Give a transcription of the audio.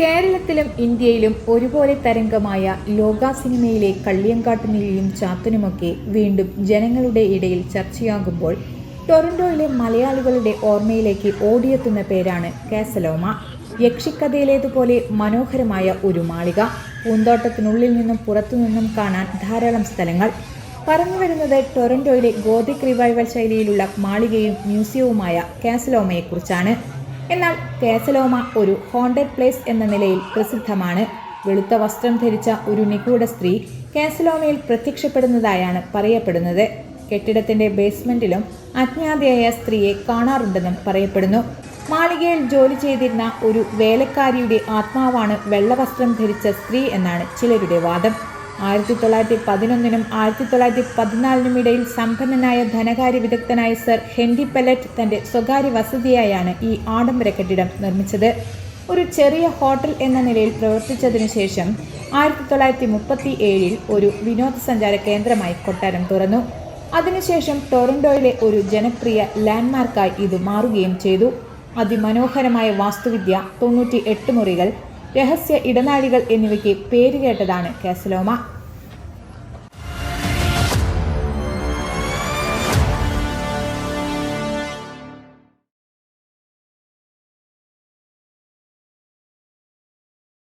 കേരളത്തിലും ഇന്ത്യയിലും ഒരുപോലെ തരംഗമായ ലോക സിനിമയിലെ കള്ളിയങ്കാട്ടുനിലിയും ചാത്തനുമൊക്കെ വീണ്ടും ജനങ്ങളുടെ ഇടയിൽ ചർച്ചയാകുമ്പോൾ ടൊറന്റോയിലെ മലയാളികളുടെ ഓർമ്മയിലേക്ക് ഓടിയെത്തുന്ന പേരാണ് കാസലോമ. യക്ഷിക്കഥയിലേതുപോലെ മനോഹരമായ ഒരു മാളിക പൂന്തോട്ടത്തിനുള്ളിൽ നിന്നും പുറത്തുനിന്നും കാണാൻ ധാരാളം സ്ഥലങ്ങൾ. പറഞ്ഞു വരുന്നത് ടൊറന്റോയിലെ ഗോതിക് റിവൈവൽ ശൈലിയിലുള്ള മാളികയും മ്യൂസിയവുമായ കാസലോമയെക്കുറിച്ചാണ്. എന്നാൽ കാസലോമ ഒരു ഹോണ്ടഡ് പ്ലേസ് എന്ന നിലയിൽ പ്രസിദ്ധമാണ്. വെളുത്ത വസ്ത്രം ധരിച്ച ഒരു നിഗൂഢ സ്ത്രീ കാസലോമയിൽ പ്രത്യക്ഷപ്പെടുന്നതായാണ് പറയപ്പെടുന്നത്. കെട്ടിടത്തിന്റെ ബേസ്മെന്റിലും അജ്ഞാതയായ സ്ത്രീയെ കാണാറുണ്ടെന്നും പറയപ്പെടുന്നു. മാളികയിൽ ജോലി ചെയ്തിരുന്ന ഒരു വേലക്കാരിയുടെ ആത്മാവാണ് വെള്ളവസ്ത്രം ധരിച്ച സ്ത്രീ എന്നാണ് ചിലരുടെ വാദം. ആയിരത്തി തൊള്ളായിരത്തി പതിനൊന്നിനും ആയിരത്തി തൊള്ളായിരത്തി പതിനാലിനും ഇടയിൽ സമ്പന്നനായ ധനകാര്യ വിദഗ്ധനായ സർ ഹെൻഡി പെലറ്റ് തന്റെ സ്വകാര്യ വസതിയായാണ് ഈ ആഡംബര കെട്ടിടം നിർമ്മിച്ചത്. ഒരു ചെറിയ ഹോട്ടൽ എന്ന നിലയിൽ പ്രവർത്തിച്ചതിനു ശേഷം ആയിരത്തി തൊള്ളായിരത്തി മുപ്പത്തി ഏഴിൽ ഒരു വിനോദസഞ്ചാര കേന്ദ്രമായി കൊട്ടാരം തുറന്നു. അതിനുശേഷം ടൊറന്റോയിലെ ഒരു ജനപ്രിയ ലാൻഡ്മാർക്കായി ഇത് മാറുകയും ചെയ്തു. അതിമനോഹരമായ വാസ്തുവിദ്യ തൊണ്ണൂറ്റി എട്ട് മുറികൾ രഹസ്യ ഇടനാഴികൾ എന്നിവയ്ക്ക് പേരുകേട്ടതാണ് കാസലോമ.